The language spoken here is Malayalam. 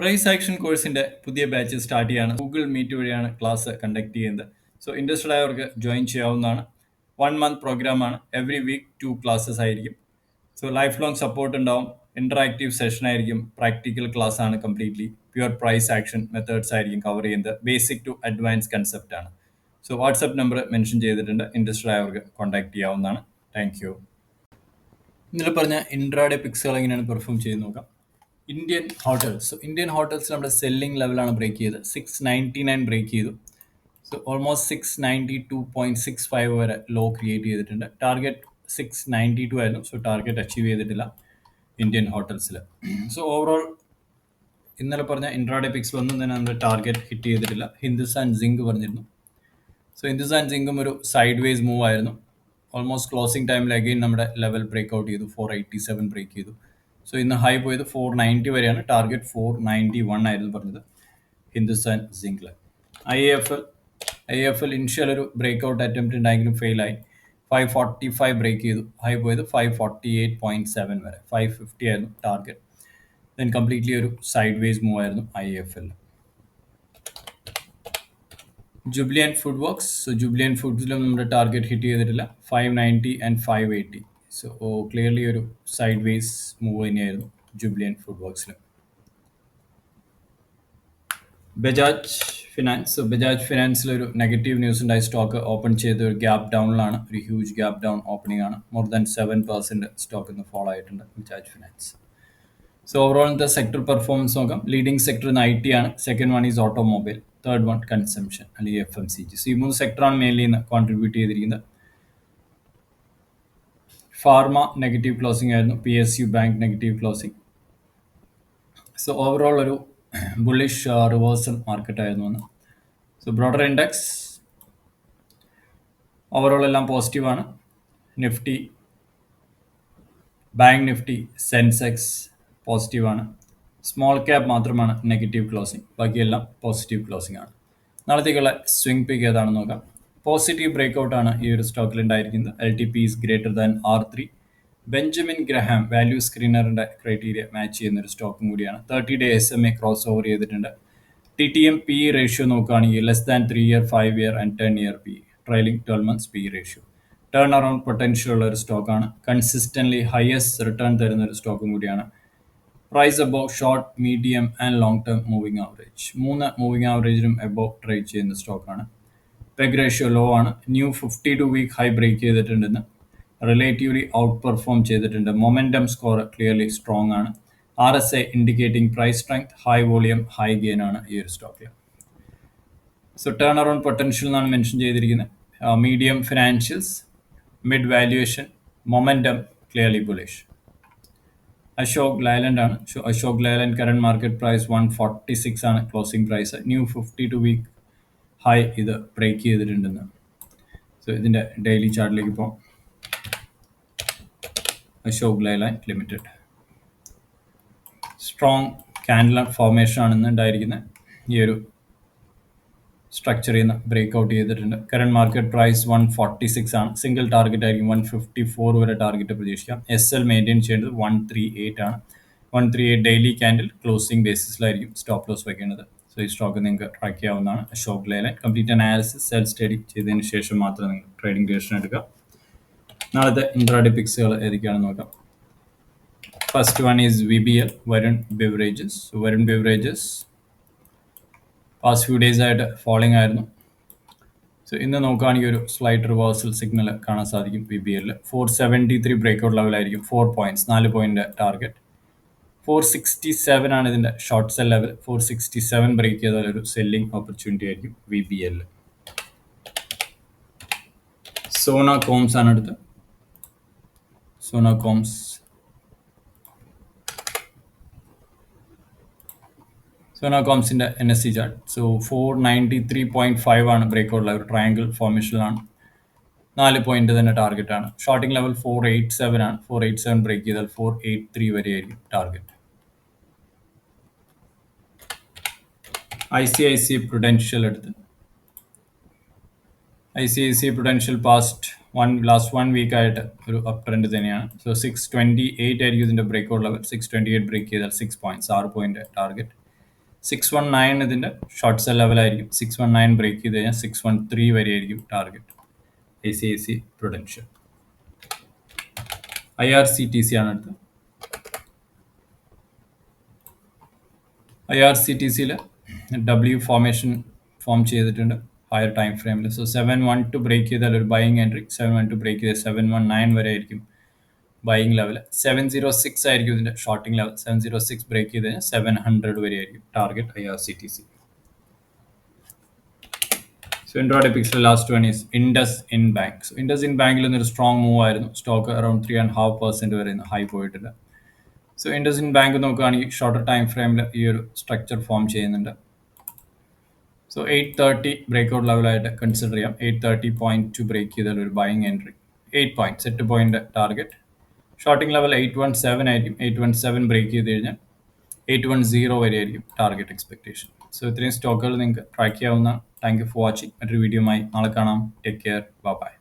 പ്രൈസ് ആക്ഷൻ കോഴ്സിന്റെ പുതിയ ബാച്ച് സ്റ്റാർട്ട് ചെയ്യാണ്. ഗൂഗിൾ മീറ്റ് വഴിയാണ് ക്ലാസ് കണ്ടക്ട് ചെയ്യുന്നത്. സോ ഇൻട്രസ്റ്റഡ് ആയവർക്ക് ജോയിൻ ചെയ്യാവുന്നതാണ്. വൺ മന്ത് പ്രോഗ്രാം ആണ്. എവറി വീക്ക് ടു ക്ലാസ്സസ് ആയിരിക്കും. സോ ലൈഫ് ലോങ് സപ്പോർട്ട് ഉണ്ടാവും. ഇന്ററാക്റ്റീവ് സെഷൻ ആയിരിക്കും. പ്രാക്ടിക്കൽ ക്ലാസ് ആണ് completely pure price action methods ആയിരിക്കും കവർ ചെയ്യുന്നത്. ബേസിക് ടു അഡ്വാൻസ് കൺസെപ്റ്റ് ആണ്. സോ വാട്സപ്പ് നമ്പർ മെൻഷൻ ചെയ്തിട്ടുണ്ട്. ഇൻട്രസ്റ്റഡ് ആയവർക്ക് കോൺടാക്ട് ചെയ്യാവുന്നതാണ്. താങ്ക് യു ഇന്നലെ പറഞ്ഞ ഇൻട്രാഡേ പിക്സുകൾ എങ്ങനെയാണ് പെർഫോം ചെയ്ത് നോക്കാം? Indian Hotels so Indian Hotels നമ്മുടെ സെല്ലിംഗ് ലെവലാണ് ബ്രേക്ക് ചെയ്തത് സിക്സ് നയന്റി നയൻ ബ്രേക്ക് ചെയ്തു. So almost six ninety two point six five വരെ ലോ ക്രിയേറ്റ് ചെയ്തിട്ടുണ്ട്. ടാർഗറ്റ് സിക്സ് നയന്റി ടു ആയിരുന്നു. സോ ടാർഗറ്റ് അച്ചീവ് ചെയ്തിട്ടില്ല ഇന്ത്യൻ ഹോട്ടൽസിൽ സോ ഓവറോൾ ഇന്നലെ പറഞ്ഞ ഇൻട്രാഡേ പിക്സ് ഒന്നും തന്നെ നമ്മുടെ ടാർഗറ്റ് ഹിറ്റ് ചെയ്തിട്ടില്ല. ഹിന്ദുസ്ഥാൻ സിങ്ക് പറഞ്ഞിരുന്നു. സോ ഹിന്ദുസ്ഥാൻ സിങ്കും ഒരു സൈഡ് വേസ് മൂവ് ആയിരുന്നു ഓൾമോസ്റ്റ് ക്ലോസിംഗ് ടൈമിൽ അഗെയിൻ നമ്മുടെ ലെവൽ ബ്രേക്ക് ഔട്ട് ചെയ്തു. ഫോർ എയ്റ്റി സെവൻ ബ്രേക്ക് ചെയ്തു. സോ ഇന്ന് ഹൈ പോയത് ഫോർ നയന്റി വരെയാണ്. ടാർഗറ്റ് ഫോർ നയന്റി വൺ ആയിരുന്നു പറഞ്ഞത്. Hindustan Singla I F L I F L initial ഒരു ബ്രേക്ക് ഔട്ട് അറ്റംപ്റ്റ് ഉണ്ടായെങ്കിലും ഫെയിലായി ഫൈവ് ഫോർട്ടി ഫൈവ് ബ്രേക്ക് ചെയ്തു. ഹൈ പോയത് five forty eight point seven വരെ. ഫൈവ് ഫിഫ്റ്റി ആയിരുന്നു ടാർഗറ്റ് ദെൻ കംപ്ലീറ്റ്ലി ഒരു സൈഡ് വേസ് മൂവ് ആയിരുന്നു I F L Jubilant Food Works so Jubilant ഫുഡ്സിലും നമ്മുടെ ടാർഗറ്റ് ഹിറ്റ് ചെയ്തിട്ടില്ല. Five ninety and five eighty so clearly ഒരു സൈഡ് വേസ് മൂവ് തന്നെയായിരുന്നു ജൂബ്ലിയൻ ഫുഡ് വർക്ക്സിലും ബജാജ് ഫിനാൻസ് ബജാജ് ഫിനാൻസിൽ ഒരു നെഗറ്റീവ് ന്യൂസ് ഉണ്ടായി. സ്റ്റോക്ക് ഓപ്പൺ ചെയ്ത് ഒരു ഗ്യാപ്പ് ഡൗണിലാണ് ഒരു ഹ്യൂജ് ഗ്യാപ്പ് ഡൗൺ ഓപ്പണിംഗ് ആണ്. More than seven percent stock ഇന്ന് ഫോളോ ആയിട്ടുണ്ട് ബജാജ് ഫിനാൻസ് സോ ഓവറോൾ ഇന്നത്തെ സെക്ടർ പെർഫോമൻസ് നോക്കാം. ലീഡിംഗ് സെക്ടർ ഇന്ന് ഐ ടി ആണ്. Second one is automobile third one consumption അല്ലെങ്കിൽ F M C G so ഈ മൂന്ന് സെക്ടറാണ് മെയിൻലി ഇന്ന് കോൺട്രിബ്യൂട്ട് ചെയ്തിരിക്കുന്നത്. ഫാർമ നെഗറ്റീവ് ക്ലോസിംഗ് ആയിരുന്നു P S U bank negative closing so overall ഒരു ബുള്ളിഷ് റിവേഴ്സൽ മാർക്കറ്റ് ആയിരുന്നു എന്ന് സോ ബ്രോഡർ ഇൻഡെക്സ് ഓവറോൾ എല്ലാം പോസിറ്റീവാണ് നിഫ്റ്റി ബാങ്ക് നിഫ്റ്റി സെൻസെക്സ് പോസിറ്റീവാണ് സ്മോൾ ക്യാപ്പ് മാത്രമാണ് നെഗറ്റീവ് ക്ലോസിംഗ് ബാക്കിയെല്ലാം പോസിറ്റീവ് ക്ലോസിംഗ് ആണ്. നാളത്തേക്കുള്ള സ്വിംഗ് പിക്ക് ഏതാണെന്ന് നോക്കാം. പോസിറ്റീവ് ബ്രേക്ക്ഔട്ട് ആണ് ഈ ഒരു സ്റ്റോക്കിൽ ഉണ്ടായിരിക്കുന്നത് L T P is greater than R three Benjamin Graham value സ്ക്രീനറിന്റെ criteria match ചെയ്യുന്ന ഒരു സ്റ്റോക്കും കൂടിയാണ്. Thirty day S M A cross over ചെയ്തിട്ടുണ്ട് T T M P ratio നോക്കുകയാണെങ്കിൽ less than three year five year and ten year P trailing twelve months P ratio turn around potential ഉള്ള ഒരു സ്റ്റോക്കാണ് കൺസിസ്റ്റന്റ്ലി ഹയസ്റ്റ് റിട്ടേൺ തരുന്ന ഒരു സ്റ്റോക്കും കൂടിയാണ്. Price above short medium and long term moving average മൂന്ന് മൂവിംഗ് ആവറേജിലും അബോവ് ട്രേഡ് ചെയ്യുന്ന സ്റ്റോക്കാണ് പെഗ് റേഷ്യോ ലോ ആണ്. New fifty two week high break ചെയ്തിട്ടുണ്ടെന്ന്. റിലേറ്റീവ്ലി ഔട്ട് പെർഫോം ചെയ്തിട്ടുണ്ട്. മൊമെന്റം സ്കോർ ക്ലിയർലി സ്ട്രോങ് ആണ്. R S A indicating price strength high volume high gain ആണ് ഈ ഒരു സ്റ്റോക്കിൽ സോ ടേൺ അറൗണ്ട് പൊട്ടൻഷ്യൽ എന്നാണ് മെൻഷൻ ചെയ്തിരിക്കുന്നത് medium financials mid valuation momentum clearly bullish Ashok Leyland ആണ്. Ashok Leyland current market price one forty six ആണ് closing price new fifty two week high ഇത് ബ്രേക്ക് ചെയ്തിട്ടുണ്ടെന്ന്. സോ ഇതിന്റെ ഡെയിലി ചാർട്ടിലേക്ക് പോകാം Ashok Leyland limited strong candle formation ആണ് ഇന്ന് ഉണ്ടായിരിക്കുന്നത് ഈ ഒരു സ്ട്രക്ചർ ചെയ്യുന്ന ബ്രേക്ക് ഔട്ട് ചെയ്തിട്ടുണ്ട്. Current market price one forty six ആണ്. സിംഗിൾ ടാർഗറ്റ് ആയിരിക്കും വൺ ഫിഫ്റ്റി ഫോർ വരെ ടാർഗറ്റ് പ്രതീക്ഷിക്കാം. എസ് എൽ മെയിന്റെയിൻ ചെയ്യേണ്ടത് വൺ ത്രീ എയ്റ്റ് ആണ്. One three eight daily candle closing ബേസിസിലായിരിക്കും stop loss വെക്കേണ്ടത് സോ ഈ സ്റ്റോക്ക് നിങ്ങൾക്ക് ട്രാക്ക് ചെയ്യാവുന്നതാണ്. Ashok Leyland complete analysis self study ചെയ്തതിന് ശേഷം മാത്രം നിങ്ങൾ ട്രേഡിംഗ് ഡിസിഷൻ എടുക്കുക. നാളത്തെ ഇൻട്രാഡി പിക്സുകൾ ഏതൊക്കെയാണെന്ന് നോക്കാം. First one is V B L Varun Beverages Varun Beverages past few days ആയിട്ട് ഫോളോയിങ് ആയിരുന്നു. സോ ഇന്ന് നോക്കുകയാണെങ്കിൽ ഒരു സ്ലൈറ്റ് റിവേഴ്സൽ സിഗ്നൽ കാണാൻ സാധിക്കും വി ബി എല്ലിൽ ഫോർ സെവന്റി ത്രീ ബ്രേക്ക്ഔട്ട് ലെവലായിരിക്കും ഫോർ പോയിന്റ്സ് നാല് point target four sixty seven ആണ് ഇതിന്റെ short sell level four sixty seven break ചെയ്താൽ ഒരു സെല്ലിംഗ് ഓപ്പർച്യൂണിറ്റി ആയിരിക്കും V B L Sona Coms ആണ് അടുത്ത്. Sona coms Sona കോംസിന്റെ N S C chart so four ninety three point five ആണ് ബ്രേക്ക് ഉള്ള ഒരു ട്രയാങ്കിൾ ഫോർമേഷനിലാണ് നാല് പോയിന്റ് തന്നെ ടാർഗറ്റ് ആണ്. Shorting level four eight seven ആണ്. ഫോർ എയ്റ്റ് സെവൻ ബ്രേക്ക് ചെയ്താൽ ഫോർ എയ്റ്റ് ത്രീ വരെ ആയിരിക്കും target I C I C Prudential എടുത്ത്. I C I C Prudential past one last one week ആയിട്ട് ഒരു അപ് ട്രെൻഡ് തന്നെയാണ്. സോ സിക്സ് ട്വന്റി എയ്റ്റ് ആയിരിക്കും ഇതിന്റെ breakout level six twenty eight break ചെയ്താൽ സിക്സ് പോയിന്റ്സ് ആറ് point target six one nine ഇതിന്റെ ഷോർട്ട് സെൽ ലെവലായിരിക്കും സിക്സ് വൺ നയൻ ബ്രേക്ക് ചെയ്ത് കഴിഞ്ഞാൽ സിക്സ് വൺ ത്രീ വരെ ആയിരിക്കും target I C I C Prudential I R C T C ആണ് അടുത്ത് ഐ ആർ സി ടി സിയിൽ ഡബ്ല്യു ഫോർമേഷൻ ഫോം ചെയ്തിട്ടുണ്ട്. ഹയർ ടൈം ഫ്രെയിമിൽ so seven one two break ചെയ്താൽ ഒരു buying entry seven one two break ചെയ്താൽ സെവൻ വൺ നയൻ വരെ ആയിരിക്കും buying level seven zero six ആയിരിക്കും ഇതിന്റെ shorting level seven zero six break ചെയ്ത് കഴിഞ്ഞാൽ സെവൻ ഹൺഡ്രഡ് വരെ ആയിരിക്കും target I R C T C so intraday പിക്സിൽ last one is IndusInd Bank so IndusInd ബാങ്കിൽ നിന്നൊരു സ്ട്രോങ് മൂവ് ആയിരുന്നു. Stock around three and half percent വരെ ഹൈ പോയിട്ടുണ്ട്. സോ ഇൻഡസ് ഇൻ ബാങ്ക് നോക്കുകയാണെങ്കിൽ ഷോർട്ടർ ടൈം ഫ്രെയിമിൽ ഈ ഒരു സ്ട്രക്ചർ ഫോം ചെയ്യുന്നുണ്ട്. സോ എയ്റ്റ് തേർട്ടി ബ്രേക്ക്ഔട്ട് ലെവലായിട്ട് കൺസിഡർ ചെയ്യാം. Eight thirty point two break ചെയ്താൽ ഒരു buying entry eight point set point target shorting level eight one seven ആയിരിക്കും. എയ്റ്റ് വൺ സെവൻ ബ്രേക്ക് ചെയ്ത് കഴിഞ്ഞാൽ എയ്റ്റ് വൺ സീറോ വരെ ആയിരിക്കും ടാർഗറ്റ് എക്സ്പെക്ടേഷൻ സോ ഇത്രയും സ്റ്റോക്കുകൾ നിങ്ങൾക്ക് ട്രാക്ക് ചെയ്യാവുന്ന. താങ്ക് യു ഫോർ വാച്ചിങ് മറ്റൊരു വീഡിയോയുമായി നാളെ കാണാം. Take care bye